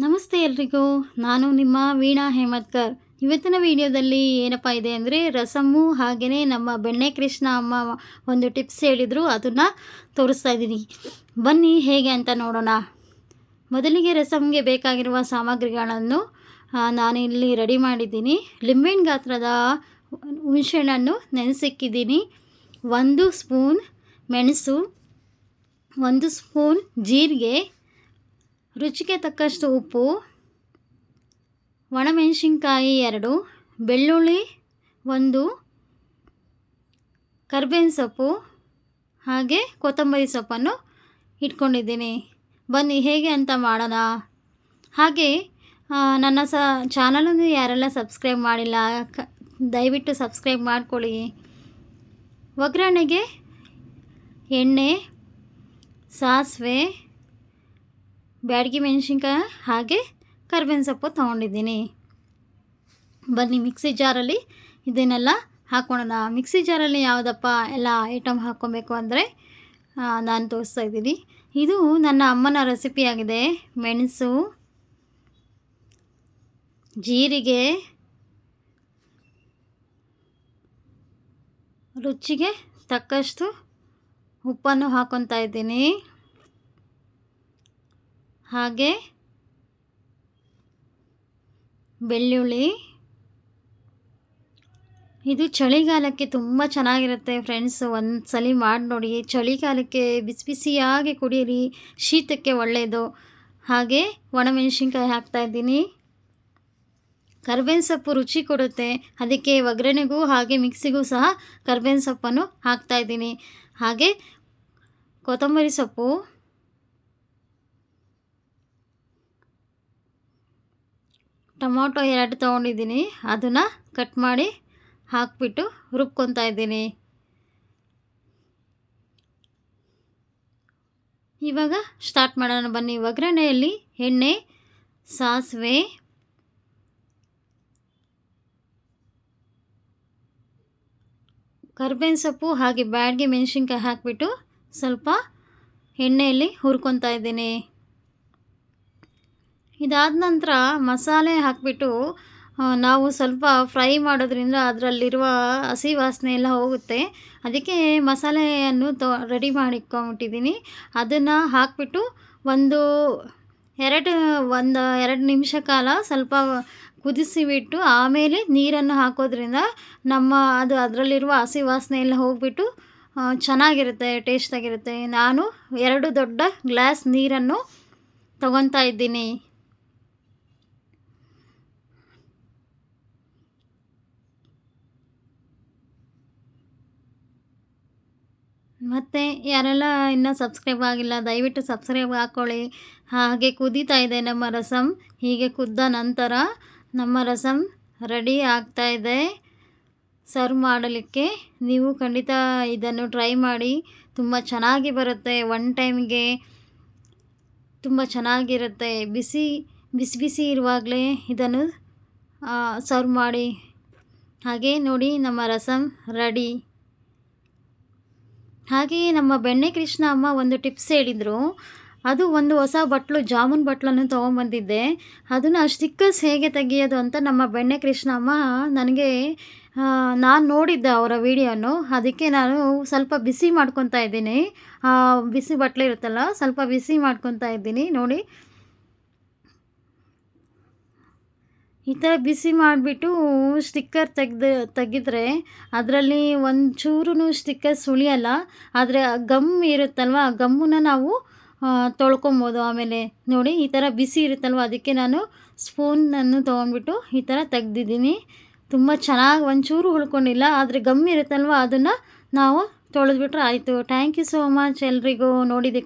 ನಮಸ್ತೆ ಎಲ್ರಿಗೂ. ನಾನು ನಿಮ್ಮ ವೀಣಾ ಹೇಮತ್ಕರ್ ಇವತ್ತಿನ ವಿಡಿಯೋದಲ್ಲಿ ಏನಪ್ಪ ಇದೆ ಅಂದರೆ ರಸಮ್ಮು ಹಾಗೆಯೇ ನಮ್ಮ ಬೆಣ್ಣೆ ಕೃಷ್ಣ ಅಮ್ಮ ಒಂದು ಟಿಪ್ಸ್ ಹೇಳಿದರು, ಅದನ್ನು ತೋರಿಸ್ತಾ ಇದ್ದೀನಿ. ಬನ್ನಿ ಹೇಗೆ ಅಂತ ನೋಡೋಣ. ಮೊದಲಿಗೆ ರಸಮ್ಗೆ ಬೇಕಾಗಿರುವ ಸಾಮಗ್ರಿಗಳನ್ನು ನಾನು ಇಲ್ಲಿ ರೆಡಿ ಮಾಡಿದ್ದೀನಿ. ಲಿಂಬೆಹಣ್ಣು ಗಾತ್ರದ ಹುಣಸೆಹಣ್ಣನ್ನು ನೆನೆಸಿಕ್ಕಿದ್ದೀನಿ. ಒಂದು ಸ್ಪೂನ್ ಮೆಣಸು, ಒಂದು ಸ್ಪೂನ್ ಜೀರಿಗೆ ರುಚಿಗೆ ತಕ್ಕಷ್ಟು ಉಪ್ಪು, ಒಣಮೆಣಸಿನ್ಕಾಯಿ ಎರಡು, ಬೆಳ್ಳುಳ್ಳಿ ಒಂದು, ಕರ್ಬೇವಿನ ಸೊಪ್ಪು, ಹಾಗೆ ಕೊತ್ತಂಬರಿ ಸೊಪ್ಪನ್ನು ಇಟ್ಕೊಂಡಿದ್ದೀನಿ. ಬನ್ನಿ, ಹೇಗೆ ಅಂತ ಮಾಡೋಣ. ಹಾಗೆ ನನ್ನ ಸ, ಚಾನಲನ್ನು ಯಾರೆಲ್ಲ ಸಬ್ಸ್ಕ್ರೈಬ್ ಮಾಡಿಲ್ಲ, ಕ, ದಯವಿಟ್ಟು ಸಬ್ಸ್ಕ್ರೈಬ್ ಮಾಡ್ಕೊಳ್ಳಿ. ಒಗ್ಗರಣೆಗೆ ಎಣ್ಣೆ, ಸಾಸಿವೆ ಬ್ಯಾಡಗಿ ಮೆಣಸಿನ್ಕಾಯಿ, ಹಾಗೆ ಕರ್ಬೇವಿನ ಸೊಪ್ಪು ತೊಗೊಂಡಿದ್ದೀನಿ. ಬನ್ನಿ ಮಿಕ್ಸಿ ಜಾರಲ್ಲಿ ಇದನ್ನೆಲ್ಲ ಹಾಕ್ಕೊಳ್ಳೋಣ ಮಿಕ್ಸಿ ಜಾರಲ್ಲಿ ಯಾವುದಪ್ಪ ಎಲ್ಲ ಐಟಮ್ ಹಾಕ್ಕೊಬೇಕು ಅಂದರೆ ನಾನು ತೋರಿಸ್ತಾ ಇದ್ದೀನಿ. ಇದು ನನ್ನ ಅಮ್ಮನ ರೆಸಿಪಿಯಾಗಿದೆ ಮೆಣಸು, ಜೀರಿಗೆ, ರುಚಿಗೆ ತಕ್ಕಷ್ಟು ಉಪ್ಪನ್ನು ಹಾಕ್ಕೊತಾ ಇದ್ದೀನಿ. ಹಾಗೆ ಬೆಳ್ಳುಳ್ಳಿ. ಇದು ಚಳಿಗಾಲಕ್ಕೆ ತುಂಬ ಚೆನ್ನಾಗಿರುತ್ತೆ ಫ್ರೆಂಡ್ಸ್ ಒಂದು ಸಲ ಮಾಡಿ ನೋಡಿ. ಚಳಿಗಾಲಕ್ಕೆ ಬಿಸಿ ಬಿಸಿಯಾಗಿ ಕುಡಿಯಿರಿ ಶೀತಕ್ಕೆ ಒಳ್ಳೆಯದು ಹಾಗೆ ಒಣಮೆಣಸಿನ್ಕಾಯಿ ಹಾಕ್ತಾಯಿದ್ದೀನಿ ಕರ್ಬೇವಿನ ಸೊಪ್ಪು ರುಚಿ ಕೊಡುತ್ತೆ. ಅದಕ್ಕೆ ಒಗ್ಗರಣೆಗೂ ಹಾಗೆ ಮಿಕ್ಸಿಗೂ ಸಹ ಕರ್ಬೇವಿನ ಸೊಪ್ಪನ್ನು ಹಾಕ್ತಾಯಿದ್ದೀನಿ ಹಾಗೆ ಕೊತ್ತಂಬರಿ ಸೊಪ್ಪು. ಟೊಮೊಟೊ ಎರಡು ತೊಗೊಂಡಿದ್ದೀನಿ. ಅದನ್ನು ಕಟ್ ಮಾಡಿ ಹಾಕ್ಬಿಟ್ಟು ರುಬ್ಕೊತಾ ಇದ್ದೀನಿ. ಇವಾಗ ಸ್ಟಾರ್ಟ್ ಮಾಡೋಣ. ಬನ್ನಿ. ಒಗ್ಗರಣೆಯಲ್ಲಿ ಎಣ್ಣೆ, ಸಾಸಿವೆ, ಕರ್ಬೇವಿನ ಸೊಪ್ಪು ಹಾಗೆ ಬ್ಯಾಡ್ಗೆ ಮೆಣಸಿನ್ಕಾಯಿ ಹಾಕಿಬಿಟ್ಟು ಸ್ವಲ್ಪ ಎಣ್ಣೆಯಲ್ಲಿ ಹುರ್ಕೊತಾ ಇದ್ದೀನಿ. ಇದಾದ ನಂತರ ಮಸಾಲೆ ಹಾಕಿಬಿಟ್ಟು ನಾವು ಸ್ವಲ್ಪ ಫ್ರೈ ಮಾಡೋದ್ರಿಂದ ಅದರಲ್ಲಿರುವ ಹಸಿ ವಾಸನೆ ಎಲ್ಲ ಹೋಗುತ್ತೆ. ಅದಕ್ಕೆ ಮಸಾಲೆಯನ್ನು ತೊ, ರೆಡಿ ಮಾಡಿ ಇಟ್ಕೊಂಬಿಟ್ಟಿದ್ದೀನಿ ಅದನ್ನು ಹಾಕಿಬಿಟ್ಟು ಒಂದು ಎರಡು ಒಂದು, ಎರಡು ನಿಮಿಷ ಕಾಲ ಸ್ವಲ್ಪ ಕುದಿಸಿಬಿಟ್ಟು, ಆಮೇಲೆ ನೀರನ್ನು ಹಾಕೋದ್ರಿಂದ ನಮ್ಮ ಅದು ಅದರಲ್ಲಿರುವ ಹಸಿ ವಾಸನೆ ಎಲ್ಲ ಹೋಗಿಬಿಟ್ಟು ಚೆನ್ನಾಗಿರುತ್ತೆ, ಟೇಸ್ಟಾಗಿರುತ್ತೆ. ನಾನು ಎರಡು ದೊಡ್ಡ ಗ್ಲಾಸ್ ನೀರನ್ನು ತಗೊತಾ ಇದ್ದೀನಿ. ಮತ್ತು ಯಾರೆಲ್ಲ ಇನ್ನೂ ಸಬ್ಸ್ಕ್ರೈಬ್ ಆಗಿಲ್ಲ, ದಯವಿಟ್ಟು ಸಬ್ಸ್ಕ್ರೈಬ್ ಹಾಕ್ಕೊಳ್ಳಿ ಹಾಗೆ ಕುದೀತಾ ಇದೆ ನಮ್ಮ ರಸಮ್ ಹೀಗೆ ಕುದ್ದ ನಂತರ ನಮ್ಮ ರಸಮ್ ರೆಡಿ ಆಗ್ತಾ ಇದೆ. ಸರ್ವ್ ಮಾಡಲಿಕ್ಕೆ ನೀವು ಖಂಡಿತ ಇದನ್ನು ಟ್ರೈ ಮಾಡಿ. ತುಂಬ ಚೆನ್ನಾಗಿ ಬರುತ್ತೆ. ಒನ್ ಟೈಮ್ಗೆ ತುಂಬ ಚೆನ್ನಾಗಿರುತ್ತೆ. ಬಿಸಿ ಬಿಸಿ ಬಿಸಿ ಇರುವಾಗಲೇ ಇದನ್ನು ಸರ್ವ್ ಮಾಡಿ. ಹಾಗೆ ನೋಡಿ ನಮ್ಮ ರಸಮ್ ರೆಡಿ ಹಾಗೆಯೇ ನಮ್ಮ ಬೆಣ್ಣೆ ಕೃಷ್ಣ ಅಮ್ಮ ಒಂದು ಟಿಪ್ಸ್ ಹೇಳಿದರು. ಅದು ಒಂದು ಹೊಸ ಬಟ್ಲು, ಜಾಮೂನ್ ಬಟ್ಲನ್ನು ತೊಗೊಂಬಂದಿದ್ದೆ. ಅದನ್ನು ಸ್ಟಿಕ್ಕರ್ಸ್ ಹೇಗೆ ತೆಗೆಯೋದು ಅಂತ ನಮ್ಮ ಬೆಣ್ಣೆ ಕೃಷ್ಣ ಅಮ್ಮ ನನಗೆ ನಾನು ನೋಡಿದ್ದೆ ಅವರ ವಿಡಿಯೋನು. ಅದಕ್ಕೆ ನಾನು ಸ್ವಲ್ಪ ಬಿಸಿ ಮಾಡ್ಕೊತಾ ಇದ್ದೀನಿ. ಬಿಸಿ ಬಟ್ಲೆ ಇರುತ್ತಲ್ಲ, ಸ್ವಲ್ಪ ಬಿಸಿ ಮಾಡ್ಕೊತಾ ಇದ್ದೀನಿ. ನೋಡಿ. ಈ ಥರ ಬಿಸಿ ಮಾಡಿಬಿಟ್ಟು ಸ್ಟಿಕ್ಕರ್ ತೆಗ್ದು, ತೆಗೆದ್ರೆ ಅದರಲ್ಲಿ ಒಂಚೂರು ಸ್ಟಿಕ್ಕರ್ ಸುಳಿಯಲ್ಲ, ಆದರೆ ಗಮ್ ಇರುತ್ತಲ್ವ, ಆ ಗಮ್ಮನ್ನ ನಾವು ತೊಳ್ಕೊಬೋದು. ಆಮೇಲೆ ನೋಡಿ ಈ ಥರ ಬಿಸಿ ಇರುತ್ತಲ್ವ, ಅದಕ್ಕೆ ನಾನು ಸ್ಪೂನನ್ನು ತೊಗೊಂಡ್ಬಿಟ್ಟು ಈ ಥರ ತೆಗ್ದಿದ್ದೀನಿ. ತುಂಬ ಚೆನ್ನಾಗಿ ಒಂಚೂರು ಉಳ್ಕೊಂಡಿಲ್ಲ, ಆದರೆ ಗಮ್ ಇರುತ್ತಲ್ವ, ಅದನ್ನು ನಾವು ತೊಳೆದ್ಬಿಟ್ರೆ ಆಯಿತು. ಥ್ಯಾಂಕ್ ಯು ಸೋ ಮಚ್ ಎಲ್ರಿಗೂ, ನೋಡಿದ್ದಕ್ಕೆ.